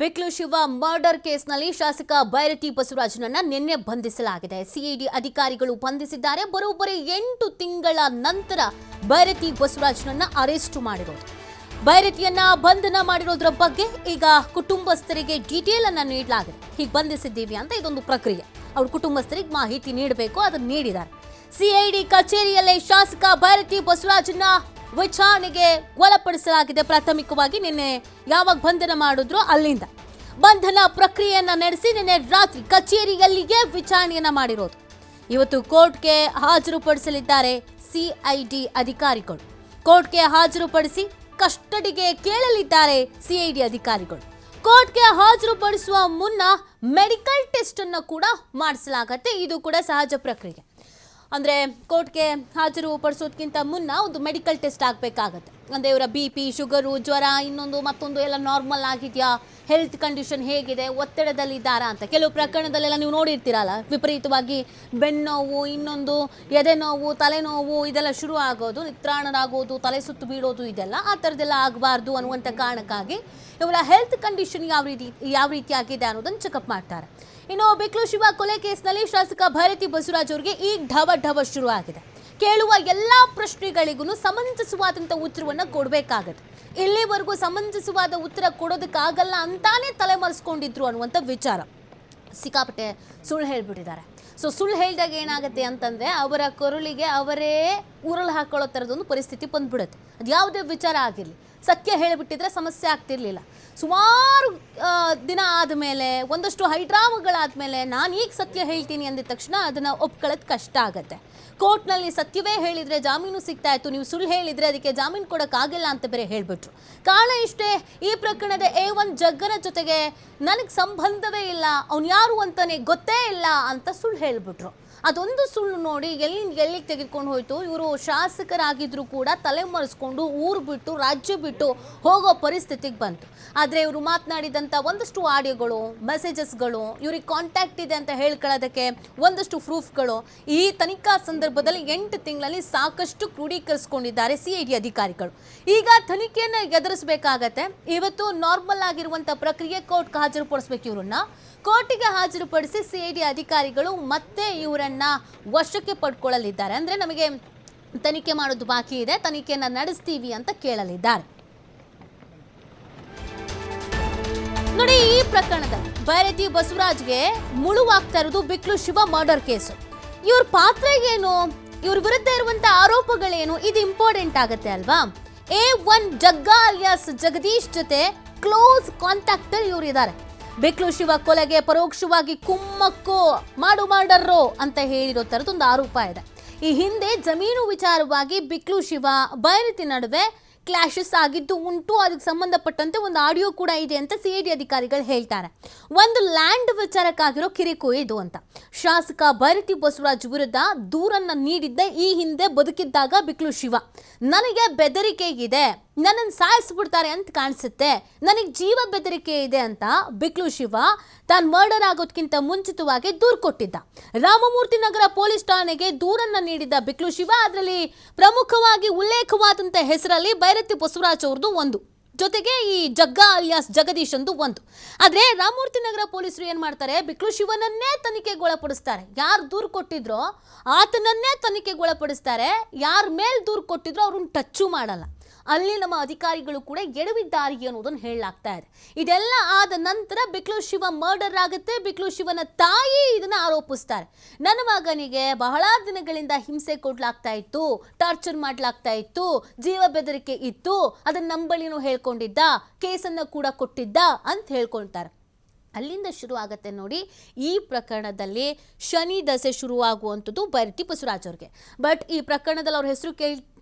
ಬಿಕ್ಲು Shiva murder ಕೇಸ್ನಲ್ಲಿ ಶಾಸಕ ಬೈರತಿ ಬಸವರಾಜನನ್ನ ನಿನ್ನೆ ಬಂಧಿಸಲಾಗಿದೆ. ಸಿಐಡಿ ಅಧಿಕಾರಿಗಳು ಬಂಧಿಸಿದ್ದಾರೆ. ಬರೋಬ್ಬರಿ ಎಂಟು ತಿಂಗಳ ನಂತರ ಬೈರತಿ ಬಸವರಾಜನನ್ನ ಅರೆಸ್ಟ್ ಮಾಡಿರೋದು. ಬೈರತಿಯನ್ನ ಬಂಧನ ಮಾಡಿರೋದ್ರ ಬಗ್ಗೆ ಈಗ ಕುಟುಂಬಸ್ಥರಿಗೆ ಡೀಟೇಲ್ ಅನ್ನ ನೀಡಲಾಗಿದೆ. ಹೀಗೆ ಬಂಧಿಸಿದ್ದೀವಿ ಅಂತ ಇದೊಂದು ಪ್ರಕ್ರಿಯೆ. ಅವ್ರ ಕುಟುಂಬಸ್ಥರಿಗೆ ಮಾಹಿತಿ ನೀಡಬೇಕು, ಅದನ್ನು ನೀಡಿದ್ದಾರೆ. ಸಿಐಡಿ ಕಚೇರಿಯಲ್ಲೇ ಶಾಸಕ ಬೈರತಿ ಬಸವರಾಜನ್ನ ವಿಚಾರಣೆಗೆ ಒಳಪಡಿಸಲಾಗಿದೆ. ಪ್ರಾಥಮಿಕವಾಗಿ ನಿನ್ನೆ ಯಾವಾಗ ಬಂಧನ ಮಾಡಿದ್ರು ಅಲ್ಲಿಂದ. ಬಂಧನ ಪ್ರಕ್ರಿಯೆಯನ್ನ ನಡೆಸಿ ನಿನ್ನೆ ರಾತ್ರಿ ಕಚೇರಿಯಲ್ಲಿಯೇ ವಿಚಾರಣೆಯನ್ನ ಮಾಡಿರೋದು. ಇವತ್ತು ಕೋರ್ಟ್ಗೆ ಹಾಜರುಪಡಿಸಲಿದ್ದಾರೆ ಸಿಐಡಿ ಅಧಿಕಾರಿಗಳು. ಕೋರ್ಟ್ಗೆ ಹಾಜರುಪಡಿಸಿ ಕಸ್ಟಡಿಗೆ ಕೇಳಲಿದ್ದಾರೆ ಸಿಐಡಿ ಅಧಿಕಾರಿಗಳು. ಕೋರ್ಟ್ಗೆ ಹಾಜರುಪಡಿಸುವ ಮುನ್ನ ಮೆಡಿಕಲ್ ಟೆಸ್ಟ್ ಅನ್ನು ಕೂಡ ಮಾಡಿಸಲಾಗತ್ತೆ. ಇದು ಕೂಡ ಸಹಜ ಪ್ರಕ್ರಿಯೆ. ಅಂದರೆ ಕೋರ್ಟ್ಗೆ ಹಾಜರು ಪಡಿಸೋದಕ್ಕಿಂತ ಮುನ್ನ ಒಂದು ಮೆಡಿಕಲ್ ಟೆಸ್ಟ್ ಆಗಬೇಕಾಗತ್ತೆ. ಅಂದರೆ ಇವರ ಬಿ ಪಿ, ಶುಗರು, ಜ್ವರ, ಇನ್ನೊಂದು ಮತ್ತೊಂದು ಎಲ್ಲ ನಾರ್ಮಲ್ ಆಗಿದೆಯಾ? ಹೆಲ್ತ್ ಕಂಡೀಷನ್ ಹೇಗಿದೆ? ಒತ್ತಡದಲ್ಲಿದ್ದಾರಾ ಅಂತ. ಕೆಲವು ಪ್ರಕರಣದಲ್ಲೆಲ್ಲ ನೀವು ನೋಡಿರ್ತೀರಲ್ಲ, ವಿಪರೀತವಾಗಿ ಬೆನ್ನೋವು ಇನ್ನೊಂದು ಎದೆ ನೋವು ತಲೆನೋವು ಇದೆಲ್ಲ ಶುರು ಆಗೋದು, ನಿತ್ರಾಣರಾಗೋದು, ತಲೆ ಸುತ್ತು ಬೀಳೋದು, ಇದೆಲ್ಲ ಆ ಥರದ್ದೆಲ್ಲ ಆಗಬಾರ್ದು ಅನ್ನುವಂಥ ಕಾರಣಕ್ಕಾಗಿ ಇವರ ಹೆಲ್ತ್ ಕಂಡೀಷನ್ ಯಾವ ರೀತಿ, ಯಾವ ರೀತಿಯಾಗಿದೆ ಅನ್ನೋದನ್ನು ಚೆಕಪ್ ಮಾಡ್ತಾರೆ. ಇನ್ನು ಬಿಕ್ಲು ಶಿವ ಕೊಲೆ ಕೇಸ್ನಲ್ಲಿ ಶಾಸಕ ಭಾರತಿ ಬಸವರಾಜ್ ಅವರಿಗೆ ಈಗ ಢವ ಢವ ಶುರು ಆಗಿದೆ ಕೇಳುವ ಎಲ್ಲ ಪ್ರಶ್ನೆಗಳಿಗೂ ಸಮಂಜಸವಾದಂಥ ಉತ್ತರವನ್ನು ಕೊಡಬೇಕಾಗತ್ತೆ. ಇಲ್ಲಿವರೆಗೂ ಸಮಂಜಸವಾದ ಉತ್ತರ ಕೊಡೋದಕ್ಕಾಗಲ್ಲ ಅಂತಾನೆ ತಲೆಮರೆಸ್ಕೊಂಡಿದ್ರು ಅನ್ನುವಂಥ ವಿಚಾರ. ಸಿಕ್ಕಾಪಟ್ಟೆ ಸುಳ್ಳು ಹೇಳ್ಬಿಟ್ಟಿದ್ದಾರೆ. ಸೊ ಸುಳ್ಳು ಹೇಳಿದಾಗ ಏನಾಗುತ್ತೆ ಅಂತಂದರೆ ಅವರ ಕೊರಳಿಗೆ ಅವರೇ ಉರುಳು ಹಾಕೊಳ್ಳೋ ಥರದೊಂದು ಪರಿಸ್ಥಿತಿ ಬಂದ್ಬಿಡುತ್ತೆ. ಅದು ಯಾವುದೇ ವಿಚಾರ ಆಗಿರಲಿ. ಸತ್ಯ ಹೇಳಿಬಿಟ್ಟಿದ್ರೆ ಸಮಸ್ಯೆ ಆಗ್ತಿರ್ಲಿಲ್ಲ. ಸುಮಾರು ದಿನ ಆದಮೇಲೆ, ಒಂದಷ್ಟು ಹೈಡ್ರಾಮಗಳಾದಮೇಲೆ ನಾನು ಈಗ ಸತ್ಯ ಹೇಳ್ತೀನಿ ಅಂದಿದ ತಕ್ಷಣ ಅದನ್ನು ಒಪ್ಕೊಳ್ಳೋದು ಕಷ್ಟ ಆಗುತ್ತೆ. ಕೋರ್ಟ್ನಲ್ಲಿ ಸತ್ಯವೇ ಹೇಳಿದರೆ ಜಾಮೀನು ಸಿಗ್ತಾ ಇತ್ತು ನೀವು ಸುಳ್ಳು ಹೇಳಿದರೆ ಅದಕ್ಕೆ ಜಾಮೀನು ಕೊಡೋಕ್ಕಾಗಿಲ್ಲ ಅಂತ ಬೇರೆ ಹೇಳಿಬಿಟ್ರು. ಕಾರಣ ಇಷ್ಟೇ, ಈ ಪ್ರಕರಣದ ಎ ಒನ್ ಜಗ್ಗನ ಜೊತೆಗೆ ನನಗೆ ಸಂಬಂಧವೇ ಇಲ್ಲ, ಅವನು ಯಾರು ಅಂತಲೇ ಗೊತ್ತೇ ಇಲ್ಲ ಅಂತ ಸುಳ್ಳು ಹೇಳಿಬಿಟ್ರು. ಅದೊಂದು ಸುಳ್ಳು ನೋಡಿ ಎಲ್ಲಿಂದ ಎಲ್ಲಿಗೆ ತೆಗೆದುಕೊಂಡು ಹೋಯ್ತು? ಇವರು ಶಾಸಕರಾಗಿದ್ರು ಕೂಡ ತಲೆ ಮರೆಸ್ಕೊಂಡು ಊರು ಬಿಟ್ಟು, ರಾಜ್ಯ ಬಿಟ್ಟು ಹೋಗೋ ಪರಿಸ್ಥಿತಿಗೆ ಬಂತು. ಆದರೆ ಇವರು ಮಾತನಾಡಿದಂಥ ಒಂದಷ್ಟು ಆಡಿಯೋಗಳು, ಮೆಸೇಜಸ್ಗಳು, ಇವ್ರಿಗೆ ಕಾಂಟ್ಯಾಕ್ಟ್ ಇದೆ ಅಂತ ಹೇಳ್ಕೊಳ್ಳೋದಕ್ಕೆ ಒಂದಷ್ಟು ಪ್ರೂಫ್ಗಳು ಈ ತನಿಖಾ ಸಂದರ್ಭದಲ್ಲಿ ಎಂಟು ತಿಂಗಳಲ್ಲಿ ಸಾಕಷ್ಟು ಕ್ರೋಢೀಕರಿಸ್ಕೊಂಡಿದ್ದಾರೆ ಸಿ ಐ ಡಿ ಅಧಿಕಾರಿಗಳು. ಈಗ ತನಿಖೆಯನ್ನು ಎದುರಿಸಬೇಕಾಗತ್ತೆ. ಇವತ್ತು ನಾರ್ಮಲ್ ಆಗಿರುವಂಥ ಪ್ರಕ್ರಿಯೆ ಕೋರ್ಟ್ಗೆ ಹಾಜರುಪಡಿಸ್ಬೇಕು ಇವ್ರನ್ನ. ಕೋರ್ಟಿಗೆ ಹಾಜರುಪಡಿಸಿ ಸಿಐಡಿ ಅಧಿಕಾರಿಗಳು ಮತ್ತೆ ಇವರನ್ನ ವಶಕ್ಕೆ ಪಡ್ಕೊಳ್ಳಲಿದ್ದಾರೆ. ಅಂದರೆ ನಮಗೆ ತನಿಖೆ ಮಾಡೋದು ಬಾಕಿ ಇದೆ, ತನಿಖೆಯನ್ನು ನಡೆಸ್ತೀವಿ ಅಂತ ಕೇಳಲಿದ್ದಾರೆ. ನೋಡಿ, ಈ ಪ್ರಕರಣದಲ್ಲಿ ಬೈರತಿ ಬಸವರಾಜ್ಗೆ ಮುಳುವಾಗ್ತಾ ಇರೋದು ಬಿಕ್ಲು ಶಿವ ಮರ್ಡರ್ ಕೇಸು ಇವ್ರ ಪಾತ್ರ ಏನು? ಇವ್ರ ವಿರುದ್ಧ ಇರುವಂತ ಆರೋಪಗಳೇನು? ಇದು ಇಂಪಾರ್ಟೆಂಟ್ ಆಗತ್ತೆ ಅಲ್ವಾ? A one Jagga alias Jagadish ಜೊತೆ ಕ್ಲೋಸ್ ಕಾಂಟ್ಯಾಕ್ಟ್ ಅಲ್ಲಿ ಇವ್ರು ಇದ್ದಾರೆ ಬಿಕ್ಲು ಶಿವ ಕೊಲೆಗೆ ಪರೋಕ್ಷವಾಗಿ ಕುಮ್ಮಕ್ಕು ಮಾಡು ಮಾಡರ್ರೋ ಅಂತ ಹೇಳಿರೋ ಥರದೊಂದು ಆರೋಪ ಇದೆ. ಈ ಹಿಂದೆ ಜಮೀನು ವಿಚಾರವಾಗಿ ಬಿಕ್ಲು ಶಿವ, ಬೈರತಿ ನಡುವೆ ಕ್ಲಾಶಸ್ ಆಗಿದ್ದು ಉಂಟು. ಅದಕ್ಕೆ ಸಂಬಂಧಪಟ್ಟಂತೆ ಒಂದು ಆಡಿಯೋ ಕೂಡ ಇದೆ ಅಂತ ಸಿ ಡಿ ಅಧಿಕಾರಿಗಳು ಹೇಳ್ತಾರೆ. ಒಂದು ಲ್ಯಾಂಡ್ ವಿಚಾರಕ್ಕಾಗಿರೋ ಕಿರಿಕು ಇದು ಅಂತ. ಶಾಸಕ ಭೈರತಿ ಬಸವರಾಜ್ ವಿರುದ್ಧ ದೂರನ್ನ ನೀಡಿದ್ದ ಈ ಹಿಂದೆ ಬದುಕಿದ್ದಾಗ ಬಿಕ್ಲು ಶಿವ. ನನಗೆ ಬೆದರಿಕೆ ಇದೆ. ನನ್ನನ್ನು ಸಾಯಿಸ್ಬಿಡ್ತಾರೆ ಅಂತ ಕಾಣಿಸುತ್ತೆ. ನನಗೆ ಜೀವ ಬೆದರಿಕೆ ಇದೆ ಅಂತ ಬಿಕ್ಲು ಶಿವ ತಾನು ಮರ್ಡರ್ ಆಗೋದಕ್ಕಿಂತ ಮುಂಚಿತವಾಗಿ ದೂರು ಕೊಟ್ಟಿದ್ದ. ರಾಮಮೂರ್ತಿ ನಗರ ಪೊಲೀಸ್ ಠಾಣೆಗೆ ದೂರನ್ನು ನೀಡಿದ್ದ ಬಿಕ್ಲು ಶಿವ ಅದರಲ್ಲಿ ಪ್ರಮುಖವಾಗಿ ಉಲ್ಲೇಖವಾದಂಥ ಹೆಸರಲ್ಲಿ ಬೈರತಿ ಬಸವರಾಜ್ ಅವ್ರದ್ದು ಒಂದು. ಜೊತೆಗೆ ಈ ಜಗ್ಗ ಅಲಿಯಾಸ್ ಜಗದೀಶ್ ಅಂದು ಒಂದು. ಆದರೆ ರಾಮಮೂರ್ತಿ ನಗರ ಪೊಲೀಸರು ಏನು ಮಾಡ್ತಾರೆ, ಬಿಕ್ಲು ಶಿವನನ್ನೇ ತನಿಖೆಗೊಳಪಡಿಸ್ತಾರೆ ಯಾರು ದೂರು ಕೊಟ್ಟಿದ್ರೋ ಆತನನ್ನೇ ತನಿಖೆಗೊಳಪಡಿಸ್ತಾರೆ ಯಾರ ಮೇಲೆ ದೂರು ಕೊಟ್ಟಿದ್ರೋ ಅವ್ರನ್ನ ಟಚ್ಚು ಮಾಡಲ್ಲ. ಅಲ್ಲಿ ನಮ್ಮ ಅಧಿಕಾರಿಗಳು ಕೂಡ ಎಡವಿದ್ದಾರೆ ಅನ್ನೋದನ್ನು ಹೇಳಲಾಗ್ತಾ ಇದೆ. ಇದೆಲ್ಲ ಆದ ನಂತರ ಬಿಕ್ಲು ಶಿವ ಮರ್ಡರ್ ಆಗುತ್ತೆ. ಬಿಕ್ಲು ಶಿವನ ತಾಯಿ ಇದನ್ನ ಆರೋಪಿಸ್ತಾರೆ. ನನ್ನ ಮಗನಿಗೆ ಬಹಳ ದಿನಗಳಿಂದ ಹಿಂಸೆ ಕೊಡ್ಲಾಗ್ತಾ ಇತ್ತು ಟಾರ್ಚರ್ ಮಾಡ್ಲಾಗ್ತಾ ಇತ್ತು, ಜೀವ ಬೆದರಿಕೆ ಇತ್ತು, ಅದನ್ನ ನಂಬಳಿನೂ ಹೇಳ್ಕೊಂಡಿದ್ದ, ಕೇಸನ್ನ ಕೂಡ ಕೊಟ್ಟಿದ್ದ ಅಂತ ಹೇಳ್ಕೊಳ್ತಾರೆ. ಅಲ್ಲಿಂದ ಶುರು ಆಗತ್ತೆ ನೋಡಿ, ಈ ಪ್ರಕರಣದಲ್ಲಿ ಶನಿ ದಸೆ ಶುರುವಾಗುವಂಥದ್ದು ಬೈರತಿ ಬಸವರಾಜ್ ಅವ್ರಿಗೆ. ಬಟ್ ಈ ಪ್ರಕರಣದಲ್ಲಿ ಅವ್ರ ಹೆಸರು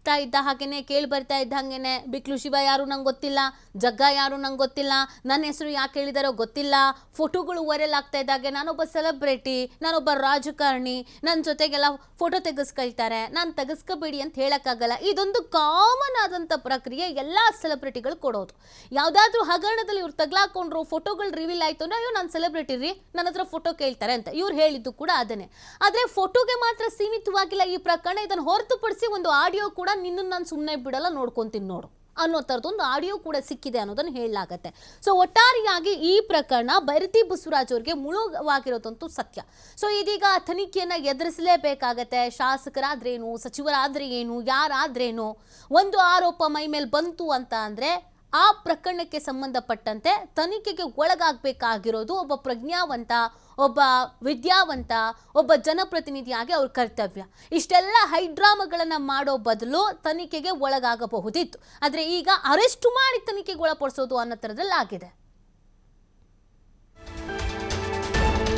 ಕೇಳ್ತಾ ಇದ್ದ ಹಾಗೇನೆ, ಕೇಳಿ ಬರ್ತಾ ಇದ್ದ ಹಾಗೇನೆ, ಬಿಕ್ಲು ಶಿವ ಯಾರು ನಂಗೆ ಗೊತ್ತಿಲ್ಲ, ಜಗ್ಗ ಯಾರು ನಂಗೆ ಗೊತ್ತಿಲ್ಲ, ನನ್ನ ಹೆಸರು ಯಾಕೆ ಹೇಳಿದಾರೋ ಗೊತ್ತಿಲ್ಲ, ಫೋಟೋಗಳು ವೈರಲ್ ಆಗ್ತಾ ಇದ್ದಾಗೆ, ನಾನೊಬ್ಬ ಸೆಲೆಬ್ರಿಟಿ, ನಾನೊಬ್ಬ ರಾಜಕಾರಣಿ, ನನ್ನ ಜೊತೆಗೆಲ್ಲ ಫೋಟೋ ತೆಗೆಸ್ಕೊಳ್ತಾರೆ, ನಾನು ತೆಗೆಸ್ಕೋಬೇಡಿ ಅಂತ ಹೇಳೋಕ್ಕಾಗಲ್ಲ. ಇದೊಂದು ಕಾಮನ್ ಆದಂಥ ಪ್ರಕ್ರಿಯೆ ಎಲ್ಲ ಸೆಲೆಬ್ರಿಟಿಗಳು ಕೊಡೋದು. ಯಾವುದಾದ್ರೂ ಹಗರಣದಲ್ಲಿ ಇವ್ರು ತಗ್ಲಾಕೊಂಡ್ರು, ಫೋಟೋಗಳು ರಿವೀಲ್ ಆಯಿತು ಅಂದರೆ, ಅಯ್ಯೋ, ನಾನು ಸೆಲೆಬ್ರಿಟಿ ರೀ, ನನ್ನ ಹತ್ರ ಫೋಟೋ ಕೇಳ್ತಾರೆ ಅಂತ. ಇವ್ರು ಹೇಳಿದ್ದು ಕೂಡ ಅದನ್ನೇ. ಆದರೆ ಫೋಟೋಗೆ ಮಾತ್ರ ಸೀಮಿತವಾಗಿಲ್ಲ ಈ ಪ್ರಕರಣ, ಇದನ್ನು ಹೊರತುಪಡಿಸಿ ಒಂದು ಆಡಿಯೋ ಕೂಡ ನಿನ್ನನ್ನು ನಾನು ಸುಮ್ಮನೆ ಬಿಡಲ್ಲ ನೋಡ್ಕೊತೀನಿ ನೋಡು. ಅನ್ನೋ ಥರದೊಂದು ಆಡಿಯೋ ಕೂಡ ಸಿಕ್ಕಿದೆ ಅನ್ನೋದನ್ನು ಹೇಳಲಾಗತ್ತೆ. ಸೊ ಒಟ್ಟಾರೆಯಾಗಿ ಈ ಪ್ರಕರಣ ಭೈರತಿ ಬಸವರಾಜ್ ಅವರಿಗೆ ಮುಳುಗವಾಗಿರೋದಂತೂ ಸತ್ಯ. ಸೊ ಇದೀಗ ತನಿಖೆಯನ್ನು ಎದುರಿಸಲೇಬೇಕಾಗತ್ತೆ. ಶಾಸಕರಾದ್ರೇನು ಸಚಿವರಾದ್ರೆ ಏನು ಯಾರಾದ್ರೇನು? ಒಂದು ಆರೋಪ ಮೈ ಮೇಲೆ ಬಂತು ಅಂತ ಅಂದರೆ ಆ ಪ್ರಕರಣಕ್ಕೆ ಸಂಬಂಧಪಟ್ಟಂತೆ ತನಿಖೆಗೆ ಒಳಗಾಗಬೇಕಾಗಿರೋದು ಒಬ್ಬ ಪ್ರಜ್ಞಾವಂತ, ಒಬ್ಬ ವಿದ್ಯಾವಂತ, ಒಬ್ಬ ಜನಪ್ರತಿನಿಧಿಯಾಗಿ ಅವ್ರ ಕರ್ತವ್ಯ. ಇಷ್ಟೆಲ್ಲ ಹೈಡ್ರಾಮಗಳನ್ನು ಮಾಡೋ ಬದಲು ತನಿಖೆಗೆ ಒಳಗಾಗಬಹುದಿತ್ತು. ಆದರೆ ಈಗ ಅರೆಸ್ಟ್ ಮಾಡಿ ತನಿಖೆಗೆ ಒಳಪಡಿಸೋದು ಅನ್ನೋ ಥರದಲ್ಲಿ ಆಗಿದೆ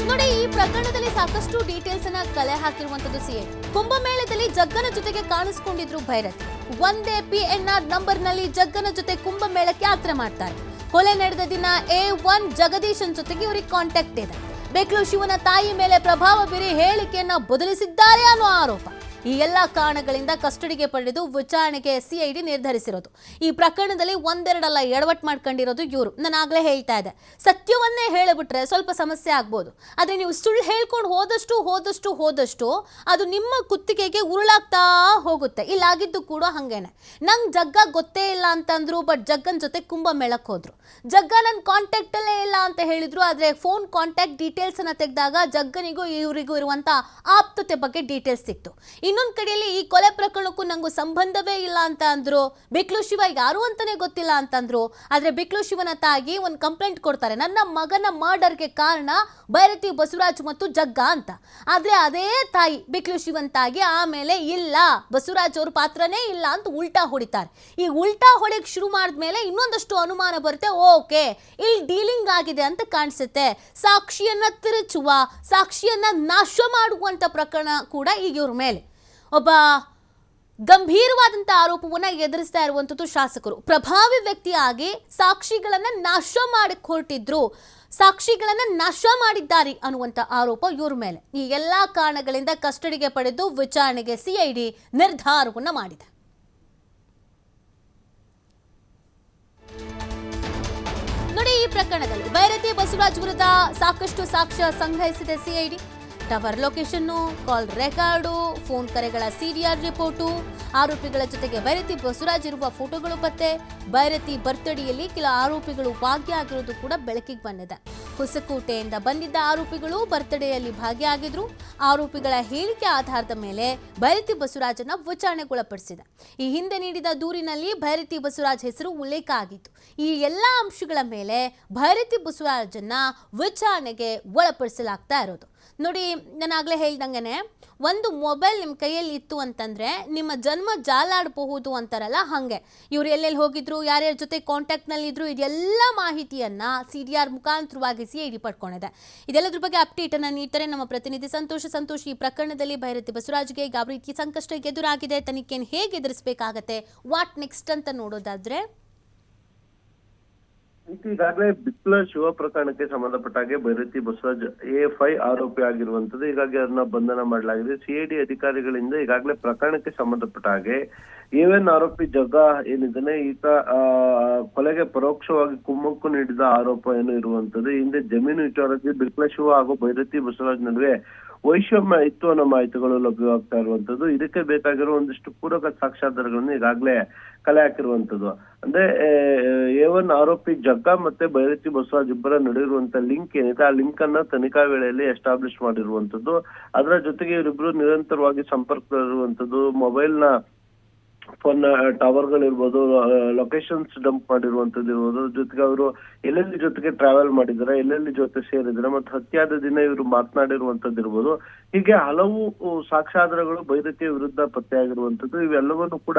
ನೋಡಿ ಈ ಪ್ರಕರಣದಲ್ಲಿ ಸಾಕಷ್ಟು ಡೀಟೇಲ್ಸ್ ಅನ್ನ ಕಲೆ ಹಾಕಿರುವಂತದ್ದು ಸಿಎ. ಕುಂಭಮೇಳದಲ್ಲಿ ಜಗ್ಗನ ಜೊತೆಗೆ ಕಾಣಿಸಿಕೊಂಡಿದ್ರು ಭೈರತ್. ಒಂದೇ ಪಿ ಎನ್ ಆರ್ ನಂಬರ್ನಲ್ಲಿ ಜಗ್ಗನ ಜೊತೆ ಕುಂಭಮೇಳಕ್ಕೆ ಯಾತ್ರೆ ಮಾಡ್ತಾರೆ. ಕೊಲೆ ನಡೆದ ದಿನ ಎ ಒನ್ ಜಗದೀಶನ್ ಜೊತೆಗೆ ಇವರಿಗೆ ಕಾಂಟ್ಯಾಕ್ಟ್ ಇದೆ. ಬೆಕ್ಲು ಶಿವನ ತಾಯಿ ಮೇಲೆ ಪ್ರಭಾವ ಬೀರಿ ಹೇಳಿಕೆಯನ್ನ ಬದಲಿಸಿದ್ದಾರೆ ಅನ್ನೋ ಆರೋಪ. ಈ ಎಲ್ಲ ಕಾರಣಗಳಿಂದ ಕಸ್ಟಡಿಗೆ ಪಡೆದು ವಿಚಾರಣೆಗೆ ಸಿಐಡಿ ನಿರ್ಧರಿಸಿರೋದು. ಈ ಪ್ರಕರಣದಲ್ಲಿ ಒಂದೆರಡಲ್ಲ ಎಡವಟ್ ಮಾಡ್ಕೊಂಡಿರೋದು ಇವರು. ನಾನು ಆಗಲೇ ಹೇಳ್ತಾ ಇದೆ ಸತ್ಯವನ್ನೇ ಹೇಳಿಬಿಟ್ರೆ ಸ್ವಲ್ಪ ಸಮಸ್ಯೆ ಆಗ್ಬೋದು. ಆದರೆ ನೀವು ಸುಳ್ಳು ಹೇಳ್ಕೊಂಡು ಹೋದಷ್ಟು ಹೋದಷ್ಟು ಹೋದಷ್ಟು ಅದು ನಿಮ್ಮ ಕುತ್ತಿಗೆಗೆ ಉರುಳಾಗ್ತಾ ಹೋಗುತ್ತೆ. ಇಲ್ಲಾಗಿದ್ದು ಕೂಡ ಹಾಗೇನೆ. ನಂಗೆ ಜಗ್ಗ ಗೊತ್ತೇ ಇಲ್ಲ ಅಂತಂದ್ರು ಬಟ್ ಜಗ್ಗನ್ ಜೊತೆ ಕುಂಭಮೇಳಕ್ಕೆ ಹೋದ್ರು. ಜಗ್ಗ ನನ್ನ ಕಾಂಟ್ಯಾಕ್ಟಲ್ಲೇ ಇಲ್ಲ ಅಂತ ಹೇಳಿದ್ರು, ಆದರೆ ಫೋನ್ ಕಾಂಟ್ಯಾಕ್ಟ್ ಡೀಟೇಲ್ಸನ್ನು ತೆಗೆದಾಗ ಜಗ್ಗನಿಗೂ ಇವರಿಗೂ ಇರುವಂಥ ಆಪ್ತತೆ ಬಗ್ಗೆ ಡೀಟೇಲ್ಸ್ ಸಿಕ್ತು. ಇನ್ನೊಂದು ಕಡೆಯಲ್ಲಿ ಈ ಕೊಲೆ ಪ್ರಕರಣಕ್ಕೂ ನಂಗೂ ಸಂಬಂಧವೇ ಇಲ್ಲ ಅಂತ ಅಂದ್ರು. ಬಿಕ್ಲು ಶಿವ ಯಾರು ಅಂತಾನೆ ಗೊತ್ತಿಲ್ಲ ಅಂತಂದ್ರು ಆದ್ರೆ ಬಿಕ್ಲು ಶಿವನ ತಾಯಿ ಒಂದು ಕಂಪ್ಲೇಂಟ್ ಕೊಡ್ತಾರೆ. ನನ್ನ ಮಗನ ಮರ್ಡರ್ಗೆ ಕಾರಣ ಭೈರತಿ, ಬಸವರಾಜ್ ಮತ್ತು ಜಗ್ಗ ಅಂತ. ಆದ್ರೆ ಅದೇ ತಾಯಿ ಬಿಕ್ಲು ಶಿವನ್ ತಾಯಿ ಆಮೇಲೆ ಇಲ್ಲ. ಬಸವರಾಜ್ ಅವ್ರ ಪಾತ್ರನೇ ಇಲ್ಲ ಅಂತ ಉಲ್ಟಾ ಹೊಡಿತಾರೆ. ಈ ಉಲ್ಟಾ ಹೊಡೆಯಕ್ಕೆ ಶುರು ಮಾಡಿದ್ಮೇಲೆ ಇನ್ನೊಂದಷ್ಟು ಅನುಮಾನ ಬರುತ್ತೆ. ಓಕೆ, ಇಲ್ಲಿ ಡೀಲಿಂಗ್ ಆಗಿದೆ ಅಂತ ಕಾಣಿಸುತ್ತೆ. ಸಾಕ್ಷಿಯನ್ನ ತಿರುಚುವ, ಸಾಕ್ಷಿಯನ್ನ ನಾಶ ಮಾಡುವಂತ ಪ್ರಕರಣ ಕೂಡ ಈಗ ಇವ್ರ ಮೇಲೆ. ಒಬ್ಬ ಗಂಭೀರವಾದಂಥ ಆರೋಪವನ್ನು ಎದುರಿಸ್ತಾ ಇರುವಂಥದ್ದು ಶಾಸಕರು. ಪ್ರಭಾವಿ ವ್ಯಕ್ತಿಯಾಗಿ ಸಾಕ್ಷಿಗಳನ್ನು ನಾಶ ಮಾಡಕ್ಕೆ ಹೊರಟಿದ್ರು ಸಾಕ್ಷಿಗಳನ್ನು ನಾಶ ಮಾಡಿದ್ದಾರೆ ಅನ್ನುವಂಥ ಆರೋಪ ಇವ್ರ ಮೇಲೆ. ಈ ಎಲ್ಲ ಕಾರಣಗಳಿಂದ ಕಸ್ಟಡಿಗೆ ಪಡೆದು ವಿಚಾರಣೆಗೆ ಸಿಐಡಿ ನಿರ್ಧಾರವನ್ನು ಮಾಡಿದೆ. ನೋಡಿ ಈ ಪ್ರಕರಣದಲ್ಲಿ, ಬೈರತಿ ಬಸವರಾಜ್ ವಿರುದ್ಧ ಸಾಕಷ್ಟು ಸಾಕ್ಷ್ಯ ಸಂಗ್ರಹಿಸಿದೆ CID tower location, call record, phone ಕರೆಗಳ ಸಿಡಿಆರ್ ರಿಪೋರ್ಟು, ಆರೋಪಿಗಳ ಜೊತೆಗೆ ಭೈರತಿ ಬಸವರಾಜ್ ಇರುವ ಫೋಟೋಗಳು ಪತ್ತೆ. ಭೈರತಿ ಬರ್ತಡಿಯಲ್ಲಿ ಕೆಲ ಆರೋಪಿಗಳು ಭಾಗಿಯಾಗಿರೋದು ಕೂಡ ಬೆಳಕಿಗೆ ಬಂದಿದೆ. ಹೊಸಕೋಟೆಯಿಂದ ಬಂದಿದ್ದ ಆರೋಪಿಗಳು ಬರ್ತಡೆಯಲ್ಲಿ ಭಾಗಿಯಾಗಿದ್ರು. ಆರೋಪಿಗಳ ಹೇಳಿಕೆ ಆಧಾರದ ಮೇಲೆ ಭೈರತಿ ಬಸವರಾಜನ ವಿಚಾರಣೆಗೊಳಪಡಿಸಿದೆ. ಈ ಹಿಂದೆ ನೀಡಿದ ದೂರಿನಲ್ಲಿ ಭೈರತಿ ಬಸವರಾಜ್ ಹೆಸರು ಉಲ್ಲೇಖ ಆಗಿತ್ತು. ಈ ಎಲ್ಲ ಅಂಶಗಳ ಮೇಲೆ ಭೈರತಿ ಬಸವರಾಜನ್ನ ವಿಚಾರಣೆಗೆ ಒಳಪಡಿಸಲಾಗ್ತಾ ಇರೋದು. ನೋಡಿ ನಾನು ಆಗಲೇ ಹೇಳ್ದಂಗೆ ಒಂದು ಮೊಬೈಲ್ ನಿಮ್ಮ ಕೈಯಲ್ಲಿ ಇತ್ತು ಅಂತಂದರೆ ನಿಮ್ಮ ಜನ್ಮ ಜಾಲಾಡಬಹುದು ಅಂತಾರಲ್ಲ ಹಾಗೆ. ಇವ್ರು ಎಲ್ಲೆಲ್ಲಿ ಹೋಗಿದ್ರು, ಯಾರ್ಯಾರ ಜೊತೆ ಕಾಂಟ್ಯಾಕ್ಟ್ನಲ್ಲಿದ್ದರು ಇದೆಲ್ಲ ಮಾಹಿತಿಯನ್ನು ಸಿ ಡಿ ಆರ್ ಮುಖಾಂತರವಾಗಿ ಸಿ ಐ ಡಿ ಪಡ್ಕೊಂಡಿದೆ ಇದೆಲ್ಲದ್ರ ಬಗ್ಗೆ ಅಪ್ಡೇಟನ್ನು ನೀಡ್ತಾರೆ ನಮ್ಮ ಪ್ರತಿನಿಧಿ ಸಂತೋಷ. ಸಂತೋಷ್, ಈ ಪ್ರಕರಣದಲ್ಲಿ ಭೈರತಿ ಬಸವರಾಜ್ಗೆ ಯಾವ ರೀತಿ ಸಂಕಷ್ಟ ಎದುರಾಗಿದೆ, ತನಿಖೆಯನ್ನು ಹೇಗೆ ಎದುರಿಸಬೇಕಾಗತ್ತೆ ವಾಟ್ ನೆಕ್ಸ್ಟ್ ಅಂತ ನೋಡೋದಾದ್ರೆ ಈಗಾಗಲೇ ಬಿಪ್ಲ ಶಿವ ಪ್ರಕರಣಕ್ಕೆ ಸಂಬಂಧಪಟ್ಟ ಹಾಗೆ ಬೈರತಿ ಬಸವರಾಜ್ ಎ ಆರೋಪಿ ಆಗಿರುವಂತದ್ದು ಹೀಗಾಗಿ ಅದನ್ನ ಬಂಧನ ಮಾಡಲಾಗಿದೆ. ಸಿಐಡಿ ಅಧಿಕಾರಿಗಳಿಂದ ಈಗಾಗಲೇ ಪ್ರಕರಣಕ್ಕೆ ಸಂಬಂಧಪಟ್ಟ ಹಾಗೆ ಏವೇನ್ ಆರೋಪಿ ಜಗ್ಗಾ ಏನಿದ್ದಾನೆ, ಈತ ಕೊಲೆಗೆ ಪರೋಕ್ಷವಾಗಿ ಕುಮ್ಮಕ್ಕು ನೀಡಿದ ಆರೋಪ ಏನು ಇರುವಂತದ್ದು ಹಿಂದೆ ಜಮೀನು ವಿಚಾರದಲ್ಲಿ ಬಿಕ್ಲಶಿವ ಹಾಗೂ ಭೈರತಿ ಬಸವರಾಜ್ ನಡುವೆ ವೈಷಮ್ಯ ಇತ್ತು ಅನ್ನೋ ಮಾಹಿತಿಗಳು ಲಭ್ಯವಾಗ್ತಾ ಇರುವಂತದ್ದು ಇದಕ್ಕೆ ಬೇಕಾಗಿರೋ ಒಂದಿಷ್ಟು ಪೂರಕ ಸಾಕ್ಷ್ಯಾಧಾರಗಳನ್ನು ಈಗಾಗಲೇ ಕಲೆ ಹಾಕಿರುವಂತದ್ದು ಅಂದ್ರೆ ಏವನ್ ಆರೋಪಿ ಜಗ್ಗ ಮತ್ತೆ ಭೈರತಿ ಬಸವರಾಜ್ ಇಬ್ಬರ ನಡುವಿರುವಂತ ಲಿಂಕ್ ಏನಿದೆ, ಆ ಲಿಂಕ್ ಅನ್ನ ತನಿಖಾ ವೇಳೆಯಲ್ಲಿ ಎಸ್ಟಾಬ್ಲಿಷ್ ಮಾಡಿರುವಂತದ್ದು ಅದರ ಜೊತೆಗೆ ಇವರಿಬ್ರು ನಿರಂತರವಾಗಿ ಸಂಪರ್ಕದಲ್ಲಿರುವಂತದ್ದು ಮೊಬೈಲ್ನ ಫೋನ್ ಟವರ್ ಗಳಿರ್ಬೋದು ಲೊಕೇಶನ್ಸ್ ಡಂಪ್ ಮಾಡಿರುವಂತದ್ದು ಇರ್ಬೋದು. ಜೊತೆಗೆ ಅವರು ಎಲ್ಲೆಲ್ಲಿ ಜೊತೆಗೆ ಟ್ರಾವೆಲ್ ಮಾಡಿದ್ದಾರೆ, ಎಲ್ಲೆಲ್ಲಿ ಜೊತೆ ಸೇರಿದ್ದಾರೆ, ಮತ್ತೆ ಹತ್ಯಾದ ದಿನ ಇವರು ಮಾತನಾಡಿರುವಂತದ್ದು ಇರ್ಬೋದು. ಹೀಗೆ ಹಲವು ಸಾಕ್ಷ್ಯಾಧಾರಗಳು ಭೈರತಿಯ ವಿರುದ್ಧ ಪತ್ತೆಯಾಗಿರುವಂತದ್ದು ಇವೆಲ್ಲವನ್ನು ಕೂಡ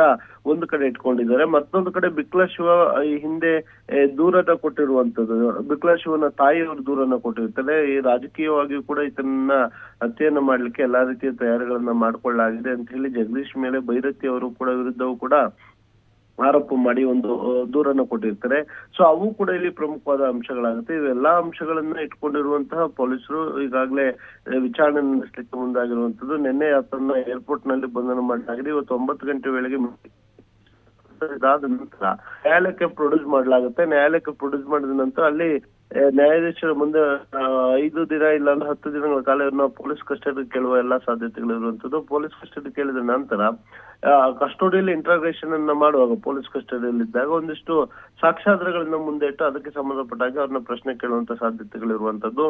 ಒಂದು ಕಡೆ ಇಟ್ಕೊಂಡಿದ್ದಾರೆ. ಮತ್ತೊಂದು ಕಡೆ ಬಿಕ್ಲ ಶಿವ ಈ ಹಿಂದೆ ದೂರನ ಕೊಟ್ಟಿರುವಂತದ್ದು ಬಿಕ್ಲ ಶಿವನ ತಾಯಿಯವರು ದೂರನ ಕೊಟ್ಟಿರ್ತಾರೆ. ಈ ರಾಜಕೀಯವಾಗಿಯೂ ಕೂಡ ಇದನ್ನ ಹತ್ಯೆಯನ್ನ ಮಾಡ್ಲಿಕ್ಕೆ ಎಲ್ಲಾ ರೀತಿಯ ತಯಾರಿಗಳನ್ನ ಮಾಡ್ಕೊಳ್ಳಲಾಗಿದೆ ಅಂತ ಹೇಳಿ ಜಗದೀಶ್ ಮೇಲೆ ಭೈರತಿ ಅವರು ಕೂಡ ವಿರುದ್ಧವೂ ಕೂಡ ಆರೋಪ ಮಾಡಿ ಒಂದು ದೂರನ್ನ ಕೊಟ್ಟಿರ್ತಾರೆ. ಸೊ ಅವು ಕೂಡ ಇಲ್ಲಿ ಪ್ರಮುಖವಾದ ಅಂಶಗಳಾಗುತ್ತೆ. ಇವೆಲ್ಲಾ ಅಂಶಗಳನ್ನ ಇಟ್ಕೊಂಡಿರುವಂತಹ ಪೊಲೀಸರು ಈಗಾಗಲೇ ವಿಚಾರಣೆ ನಡೆಸಲಿಕ್ಕೆ ಮುಂದಾಗಿರುವಂತದ್ದು ನಿನ್ನೆ ಆತನ ಏರ್ಪೋರ್ಟ್ನಲ್ಲಿ ಬಂಧನ ಮಾಡಲಾಗಿದೆ ಇವತ್ತು ಒಂಬತ್ತು ಗಂಟೆ ವೇಳೆಗೆ ಇದಾದ ನಂತರ ನ್ಯಾಯಾಲಯಕ್ಕೆ ಪ್ರೊಡ್ಯೂಸ್ ಮಾಡಲಾಗುತ್ತೆ. ನ್ಯಾಯಾಲಯಕ್ಕೆ ಪ್ರೊಡ್ಯೂಸ್ ಮಾಡಿದ ನಂತರ ಅಲ್ಲಿ ನ್ಯಾಯಾಧೀಶರ ಮುಂದೆ ಐದು ದಿನ ಇಲ್ಲ ಅಂದ್ರೆ ಹತ್ತು ದಿನಗಳ ಕಾಲ ಇವ್ರನ್ನ ಪೊಲೀಸ್ ಕಸ್ಟಡಿ ಕೇಳುವ ಎಲ್ಲಾ ಸಾಧ್ಯತೆಗಳು ಇರುವಂತದ್ದು. ಪೊಲೀಸ್ ಕಸ್ಟಡಿ ಕೇಳಿದ ನಂತರ ಕಸ್ಟೋಡಿಯಲ್ಲಿ ಇಂಟ್ರಾಗ್ರೇಷನ್ ಅನ್ನ ಮಾಡುವಾಗ ಪೊಲೀಸ್ ಕಸ್ಟಡಿಯಲ್ಲಿ ಇದ್ದಾಗ ಒಂದಿಷ್ಟು ಸಾಕ್ಷ್ಯಾಧಾರಗಳನ್ನ ಮುಂದೆ ಇಟ್ಟು ಅದಕ್ಕೆ ಸಂಬಂಧಪಟ್ಟಾಗ ಅವ್ರನ್ನ ಪ್ರಶ್ನೆ ಕೇಳುವಂತ ಸಾಧ್ಯತೆಗಳು ಇರುವಂತದ್ದು.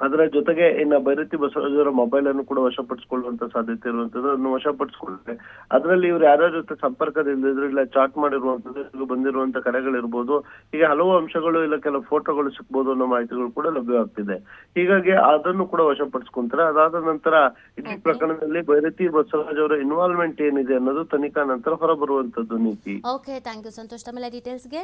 ಅದರ ಜೊತೆಗೆ ಇನ್ನ ಭೈರತಿ ಬಸವರಾಜರ ಮೊಬೈಲ್ ಅನ್ನು ಕೂಡ ವಶಪಡಿಸಿಕೊಳ್ಳುವಂತ ಸಾಧ್ಯತೆ ಇರುವಂತದ್ದು ಅದನ್ನು ವಶಪಡಿಸಿಕೊಂಡ್ರೆ ಅದರಲ್ಲಿ ಇವ್ರು ಯಾರ್ಯಾರ ಜೊತೆ ಸಂಪರ್ಕದಿಂದ ಇಲ್ಲ ಚಾಟ್ ಮಾಡಿರುವಂತದ್ದು ಬಂದಿರುವಂತ ಕರೆಗಳಿರ್ಬೋದು ಹೀಗೆ ಹಲವು ಅಂಶಗಳು ಇಲ್ಲ ಕೆಲವು ಫೋಟೋಗಳು ಸಿಕ್ಬೋದು ಅನ್ನೋ ಮಾಹಿತಿಗಳು ಕೂಡ ಲಭ್ಯವಾಗ್ತಿದೆ. ಹೀಗಾಗಿ ಅದನ್ನು ಕೂಡ ವಶಪಡಿಸ್ಕೊಂತಾರೆ. ಅದಾದ ನಂತರ ಇಡೀ. ಪ್ರಕರಣದಲ್ಲಿ ಬೈರತಿ ಬಸವರಾಜ್ ಅವರ ಇನ್ವಾಲ್ವ್ಮೆಂಟ್ ಏನಿದೆ ಅನ್ನೋದು ತನಿಖಾ ನಂತರ ಹೊರಬರುವಂತದ್ದು ನೀತಿ. ಓಕೆ ಥ್ಯಾಂಕ್ ಯು ಸಂತೋಷ್ ತಮ್ಮೆಲ್ಲ ಡೀಟೇಲ್ಸ್ಗೆ